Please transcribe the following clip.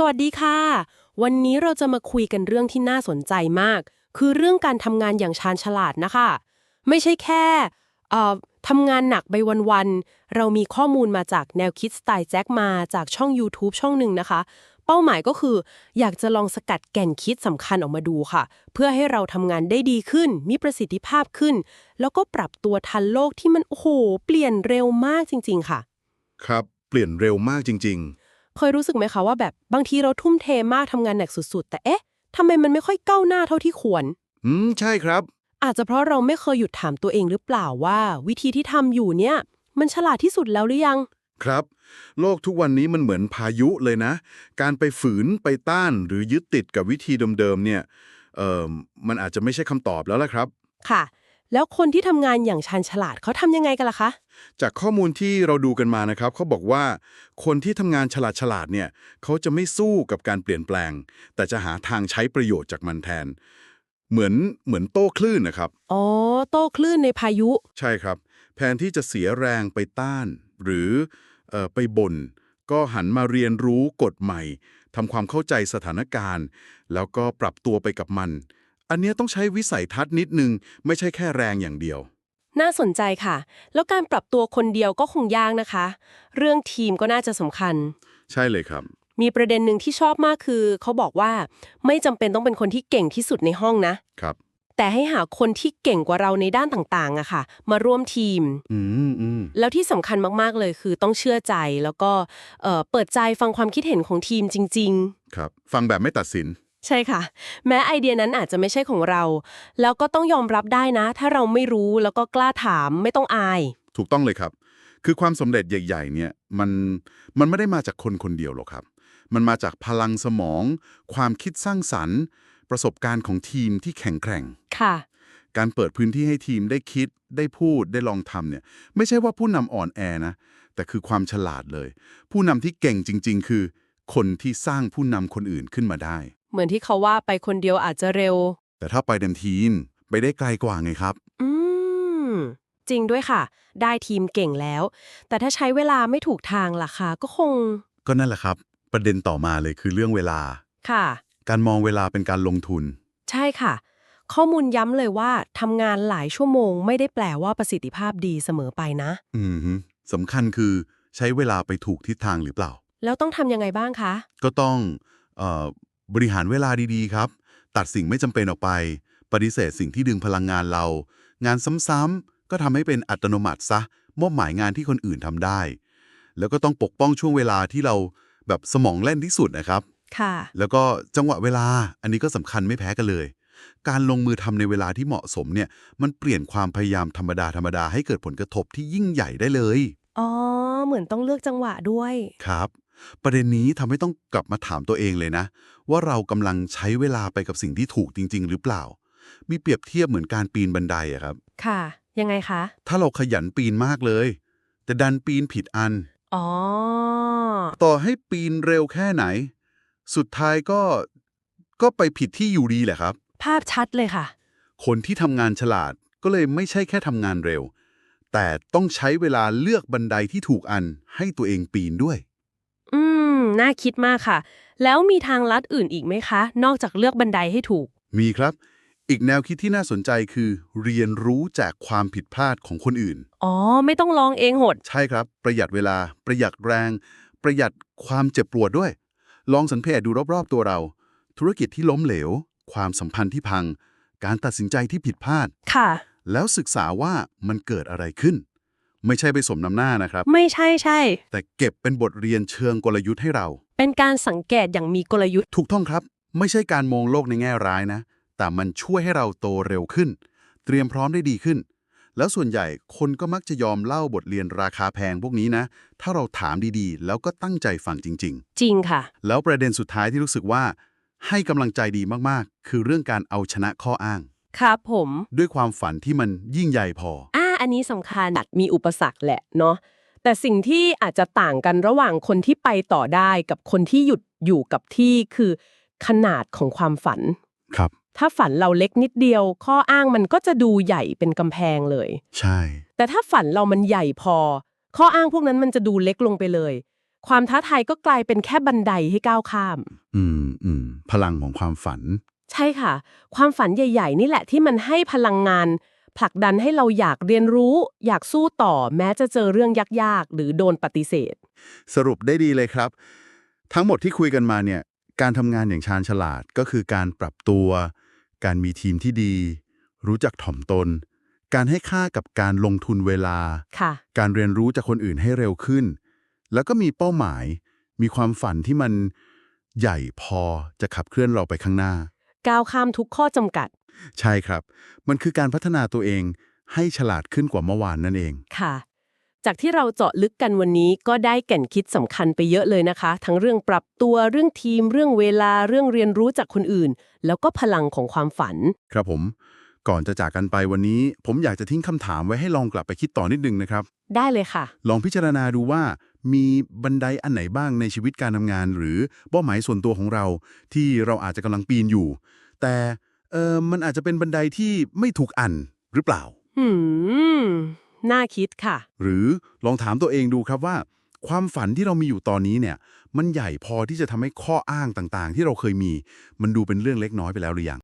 สวัสดีค่ะ วันนี้เราจะมาคุยกันเรื่องที่น่าสนใจมาก คือเรื่องการทำงานอย่างชาญฉลาดนะคะ ไม่ใช่แค่เอ่อทำงานหนักไปวันๆ เรามีข้อมูลมาจากแนวคิดสไตล์แจ็คมาจากช่อง YouTube ช่องหนึ่งนะคะ เป้าหมายก็คือ อยากจะลองสกัดแก่นคิดสำคัญออกมาดูค่ะ เพื่อให้เราทำงานได้ดีขึ้น มีประสิทธิภาพขึ้น แล้วก็ปรับตัวทันโลกที่มันโอ้โห เปลี่ยนเร็วมากจริง ๆ ค่ะ ครับ เปลี่ยนเร็วมากจริง ๆ เคยรู้สึกไหมคะว่าแบบบางทีเราทุ่มเทมากทำงานหนักสุดๆ แต่เอ๊ะทำไมมันไม่ค่อยก้าวหน้าเท่าที่ควรๆอืม ใช่ครับ อาจจะเพราะเราไม่เคยหยุดถามตัวเองหรือเปล่าว่า วิธีที่ทำอยู่เนี่ย มันฉลาดที่สุดแล้วหรือยัง ครับ โลกทุกวันนี้มันเหมือนพายุเลยนะ การไปฝืนไปต้านหรือยึดติดกับวิธีเดิมๆเนี่ยเอ่อมันอาจจะไม่ใช่คำตอบแล้วล่ะครับ ค่ะ แล้วคนที่ทำงานอย่างชาญฉลาดเขาทำยังไงกันล่ะคะ จากข้อมูลที่เราดูกันมานะครับเขาบอกว่า คนที่ทำงานฉลาดๆเนี่ยเขาจะไม่สู้กับการเปลี่ยนแปลง แต่จะหาทางใช้ประโยชน์จากมันแทน เหมือนเหมือนโต้คลื่นนะครับ อ๋อ โต้คลื่นในพายุ ใช่ครับ แทนที่จะเสียแรงไปต้าน หรือเออไปบน่นก็หันมาเรียนรู้กฎใหม่ทำความเข้าใจสถานการณ์ แล้วก็ปรับตัวไปกับมัน อันเนี้ยต้องใช้วิสัยทัศน์นิดนึง ไม่ใช่แค่แรงอย่างเดียว น่าสนใจค่ะ แล้วการปรับตัวคนเดียวก็คงยากนะคะ เรื่องทีมก็น่าจะสำคัญ ใช่เลยครับ มีประเด็นหนึ่งที่ชอบมากคือ เขาบอกว่าไม่จำเป็นต้องเป็นคนที่เก่งที่สุดในห้องนะครับ แต่ให้หาคนที่เก่งกว่าเราในด้านต่างๆอะค่ะ มาร่วมทีม อืมอืมแล้วที่สำคัญมากๆเลยคือต้องเชื่อใจแล้วก็เอ่อเปิดใจฟังความคิดเห็นของทีมจริงครับ ฟังแบบไม่ตัดสินๆ ใช่ค่ะ แม้ไอเดียนั้นอาจจะไม่ใช่ของเรา แล้วก็ต้องยอมรับได้นะ ถ้าเราไม่รู้แล้วก็กล้าถามไม่ต้องอาย ถูกต้องเลยครับ คือความสำเร็จใหญ่ๆเนี่ยมันมันไม่ได้มาจากคนคนเดียวหรอกครับ มันมาจากพลังสมอง ความคิดสร้างสรรค์ ประสบการณ์ของทีมที่แข็งแกร่ง ค่ะ การเปิดพื้นที่ให้ทีมได้คิดได้พูดได้ลองทำเนี่ยไม่ใช่ว่าผู้นำอ่อนแอนะ แต่คือความฉลาดเลย ผู้นำที่เก่งจริง ๆ คือ คนที่สร้างผู้นำคนอื่นขึ้นมาได้ เหมือนที่เขาว่าไปคนเดียวอาจจะเร็ว แต่ถ้าไปเต็มทีมไปได้ไกลกว่าไงครับ อืม จริงด้วยค่ะ ได้ทีมเก่งแล้ว แต่ถ้าใช้เวลาไม่ถูกทางล่ะคะก็คง ก็นั่นแหละครับ ประเด็นต่อมาเลยคือเรื่องเวลา ค่ะ การมองเวลาเป็นการลงทุน ใช่ค่ะ ข้อมูลย้ำเลยว่าทำงานหลายชั่วโมง ไม่ได้แปลว่าประสิทธิภาพดีเสมอไปนะ อืมฮึสำคัญคือใช้เวลาไปถูกทิศทางหรือเปล่า แล้วต้องทำยังไงบ้างคะ ก็ต้องเออ บริหารเวลาดีๆครับ ตัดสิ่งไม่จำเป็นออกไป ปฏิเสธสิ่งที่ดึงพลังงานเรา งานซ้ำๆก็ทำให้เป็นอัตโนมัติซะมอบหมายงานที่คนอื่นทำได้ แล้วก็ต้องปกป้องช่วงเวลาที่เราแบบสมองเล่นที่สุดนะครับ ค่ะ แล้วก็จังหวะเวลาอันนี้ก็สำคัญไม่แพ้กันเลย การลงมือทำในเวลาที่เหมาะสมเนี่ยมันเปลี่ยนความพยายามธรรมดาธรรมดาให้เกิดผลกระทบที่ยิ่งใหญ่ได้เลย อ๋อ เหมือนต้องเลือกจังหวะด้วย ครับ ประเด็นนี้ทำให้ต้องกลับมาถามตัวเองเลยนะ ว่าเรากำลังใช้เวลาไปกับสิ่งที่ถูกจริง ๆ หรือเปล่า มีเปรียบเทียบเหมือนการปีนบันไดอะครับ ค่ะ ยังไงคะ ถ้าเราขยันปีนมากเลย แต่ดันปีนผิดอัน อ๋อ ต่อให้ปีนเร็วแค่ไหน สุดท้ายก็ก็ไปผิดที่อยู่ดีแหละครับ ภาพชัดเลยค่ะ คนที่ทำงานฉลาดก็เลยไม่ใช่แค่ทำงานเร็ว แต่ต้องใช้เวลาเลือกบันไดที่ถูกอันให้ตัวเองปีนด้วยอืม น่าคิดมากค่ะ แล้วมีทางลัดอื่นอีกไหมคะ นอกจากเลือกบันไดให้ถูก มีครับ อีกแนวคิดที่น่าสนใจคือ เรียนรู้จากความผิดพลาดของคนอื่น อ๋อ ไม่ต้องลองเองหด ใช่ครับ ประหยัดเวลา ประหยัดแรง ประหยัดความเจ็บปวดด้วย ลองสังเกตดูรอบๆ ตัวเรา ธุรกิจที่ล้มเหลว ความสัมพันธ์ที่พัง การตัดสินใจที่ผิดพลาด ค่ะ แล้วศึกษาว่ามันเกิดอะไรขึ้น ไม่ใช่ไปสมน้ำหน้านะครับ ไม่ใช่ใช่ แต่เก็บเป็นบทเรียนเชิงกลยุทธ์ให้เรา เป็นการสังเกตอย่างมีกลยุทธ์ ถูกต้องครับ ไม่ใช่การมองโลกในแง่ร้ายนะ แต่มันช่วยให้เราโตเร็วขึ้น เตรียมพร้อมได้ดีขึ้น แล้วส่วนใหญ่คนก็มักจะยอมเล่าบทเรียนราคาแพงพวกนี้นะ ถ้าเราถามดีๆ แล้วก็ตั้งใจฟังจริง จริงค่ะ ๆ แล้วประเด็นสุดท้ายที่รู้สึกว่า ให้กำลังใจดีมากๆ คือเรื่องการเอาชนะข้ออ้าง ครับผม ด้วยความฝันที่มันยิ่งใหญ่พอ อ่า อันนี้สำคัญมีอุปสรรคแหละเนาะแต่สิ่งที่อาจจะต่างกันระหว่างคนที่ไปต่อได้กับคนที่หยุดอยู่กับที่คือขนาดของความฝันครับ ถ้าฝันเราเล็กนิดเดียว ข้ออ้างมันก็จะดูใหญ่เป็นกำแพงเลย ใช่ แต่ถ้าฝันเรามันใหญ่พอ ข้ออ้างพวกนั้นมันจะดูเล็กลงไปเลย ความท้าทายก็กลายเป็นแค่บันไดให้ก้าวข้าม อืมอืมพลังของความฝัน ใช่ค่ะ ความฝันใหญ่ ๆ นี่แหละที่มันให้พลังงาน ผลักดันให้เราอยากเรียนรู้ อยากสู้ต่อแม้จะเจอเรื่องยากๆ หรือโดนปฏิเสธ สรุปได้ดีเลยครับ ทั้งหมดที่คุยกันมาเนี่ยการทำงานอย่างชาญฉลาดก็คือการปรับตัว การมีทีมที่ดี รู้จักถ่อมตน การให้ค่ากับการลงทุนเวลาค่ะการเรียนรู้จากคนอื่นให้เร็วขึ้น แล้วก็มีเป้าหมาย มีความฝันที่มันใหญ่พอจะขับเคลื่อนเราไปข้างหน้า ก้าวข้ามทุกข้อจำกัด ใช่ครับ มันคือการพัฒนาตัวเองให้ฉลาดขึ้นกว่าเมื่อวานนั่นเอง ค่ะ จากที่เราเจาะลึกกันวันนี้ก็ได้แก่นคิดสำคัญไปเยอะเลยนะคะ ทั้งเรื่องปรับตัวเรื่องทีม เรื่องเวลาเรื่องเรียนรู้จากคนอื่น แล้วก็พลังของความฝัน ครับผม ก่อนจะจากกันไปวันนี้ ผมอยากจะทิ้งคำถามไว้ให้ลองกลับไปคิดต่อนิดนึงนะครับ ได้เลยค่ะ ลองพิจารณาดูว่ามีบันไดอันไหนบ้างในชีวิตการทำงาน หรือเป้าหมายส่วนตัวของเรา ที่เราอาจจะกำลังปีนอยู่ แต่ เออมันอาจจะเป็นบันไดที่ไม่ถูกอันหรือเปล่า หืม น่าคิดค่ะ หรือลองถามตัวเองดูครับว่า ความฝันที่เรามีอยู่ตอนนี้เนี่ย มันใหญ่พอที่จะทำให้ข้ออ้างต่างๆ ที่เราเคยมี มันดูเป็นเรื่องเล็กน้อยไปแล้วหรือยัง